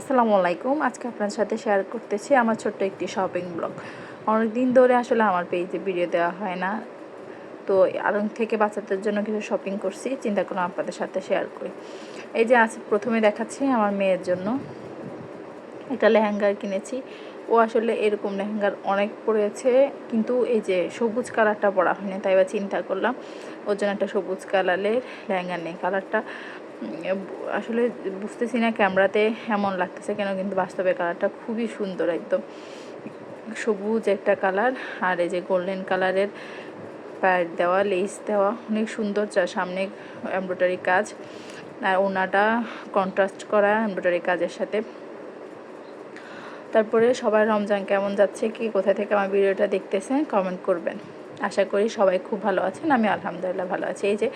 আসসালামু আলাইকুম। আজকে আপনার সাথে শেয়ার করতেছি আমার ছোট্ট একটি শপিং ব্লগ অনেক দিন ধরে আসলে আমার পেজে ভিডিও দেওয়া হয় না। তো আরং থেকে বাচ্চাদের জন্য কিছু শপিং করছি, চিন্তা করলাম আপনাদের সাথে শেয়ার করি। এই যে আজ প্রথমে দেখাচ্ছি আমার মেয়ের জন্য। একটা লেহেঙ্গার কিনেছি। ও আসলে এরকম লেহেঙ্গার অনেক পড়েছে কিন্তু এই যে সবুজ কালারটা পরা হয়নি, তাই এবার চিন্তা করলাম, ওর জন্য একটা সবুজ কালারের লেহেঙ্গা নেই। কালারটা আসলে বুঝতেছি না ক্যামেরাতে এমন লাগতেছে কেন, কিন্তু বাস্তবে কালারটা খুবই সুন্দর একদম। সবুজ একটা কালার, আর এই যে গোল্ডেন কালারের প্যাড দেওয়া লেস দেওয়া, অনেক সুন্দর যা সামনে এমব্রয়ডারি কাজ। আর ওনাটা কন্ট্রাস্ট করা এমব্রয়ডারি কাজের সাথে। তারপরে সবাই রমজান কেমন যাচ্ছে, কি কোথা থেকে আমার ভিডিওটা দেখতেছেন কমেন্ট করবেন। আশা করি সবাই খুব ভালো আছেন আমি আলহামদুলিল্লাহ ভালো আছি। এই যে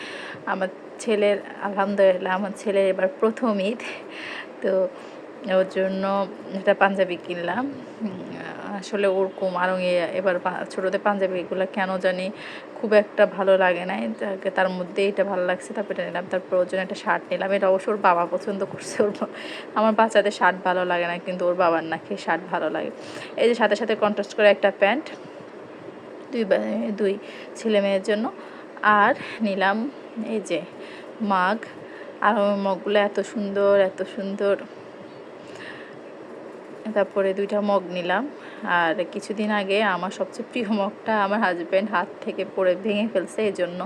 আমার ছেলের, আলহামদুলিল্লাহ আমার ছেলের এবার প্রথম ঈদ, তো ওর জন্য একটা পাঞ্জাবি কিনলাম। আসলে ওরকম আরও এবার ছোটোদের পাঞ্জাবিগুলো কেন জানি খুব একটা ভালো লাগে না তার মধ্যে এটা ভালো লাগছে, তারপর এটা নিলাম তারপর ওর জন্য একটা শার্ট নিলাম। এটা অবশ্য ওর বাবা পছন্দ করছে, ওর আমার বাচ্চাদের শার্ট ভালো লাগে না, কিন্তু ওর বাবার নাকি শার্ট ভালো লাগে। এই যে সাথে সাথে কন্ট্রাস্ট করে একটা প্যান্ট দুই দুই ছেলে মেয়ের জন্য। আর নিলাম এই যে মাগ। আর মগগুলো এত সুন্দর এত সুন্দর। তারপরে দুইটা মগ নিলাম। আর কিছুদিন আগে আমার সবচেয়ে প্রিয় মগটা আমার হাজব্যান্ড হাত থেকে পড়ে ভেঙে ফেলছে এই জন্য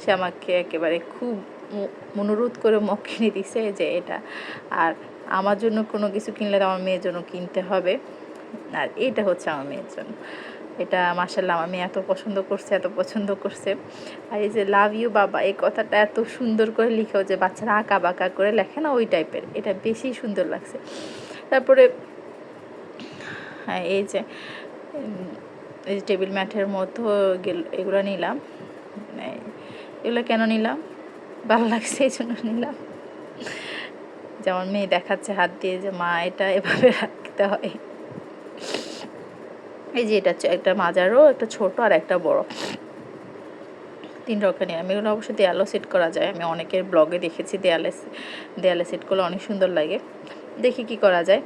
সে আমাকে একেবারে খুব অনুরোধ করে মগ কিনে দিছে যে এটা। আর আমার জন্য কোনো কিছু কিনলে আমার মেয়ের জন্য কিনতে হবে। আর এটা হচ্ছে আমার মেয়ের জন্য। এটা মাসাল্লাহ মেয়ে এত পছন্দ করছে, এত পছন্দ করছে। আর এই যে লাভ ইউ বাবা, এই কথাটা এত সুন্দর করে লিখেও যে বাচ্চারা আঁকা বাঁকা করে লেখে না, ওই টাইপের এটা বেশি সুন্দর লাগছে। তারপরে হ্যাঁ এই যে এই যে টেবিল ম্যাটের মতো গেল, এগুলো নিলাম। এগুলো কেন নিলাম? ভালো লাগছে, এই জন্য নিলাম। যেমন মেয়ে দেখাচ্ছে হাত দিয়ে যে, মা, এটা এভাবে রাখতে হয়। এই যে এটা একটা মাজারও, একটা ছোট আর একটা বড়। তিন রকম আমি এগুলো অবশ্যই দেয়ালও সেট করা যায়। আমি অনেকের ব্লগে দেখেছি দেয়ালে দেয়ালে সেট করলে অনেক সুন্দর লাগে। দেখি কি করা যায়।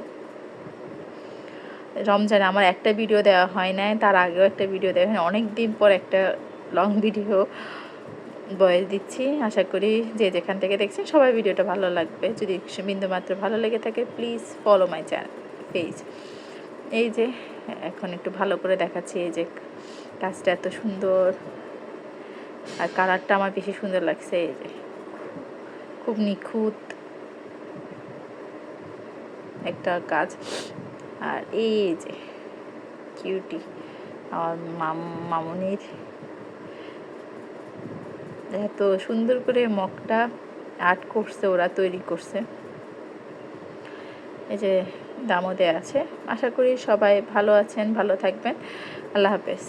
রমজানে আমার একটা ভিডিও দেওয়া হয় নাই, তার আগেও একটা ভিডিও দেওয়া হয় অনেক দিন পর একটা লং ভিডিও বয়স দিচ্ছি। আশা করি যে যেখান থেকে দেখছেন সবাই ভিডিওটা ভালো লাগবে। যদি বিন্দু মাত্র ভালো লেগে থাকে please follow my channel page এই যে এখন একটু ভালো করে দেখাচ্ছি এই যে কাজটা এত সুন্দর। আর কালারটা আমার বেশি সুন্দর লাগছে এই যে। খুব নিখুঁত একটা কাজ। আর এই যে কিউটি আমার মামনির। এত সুন্দর করে মগটা আর্ট করছে, ওরা তৈরি করছে। এই যে দামও আছে। আশা করি সবাই ভালো আছেন ভালো থাকবেন। আল্লাহ হাফেজ।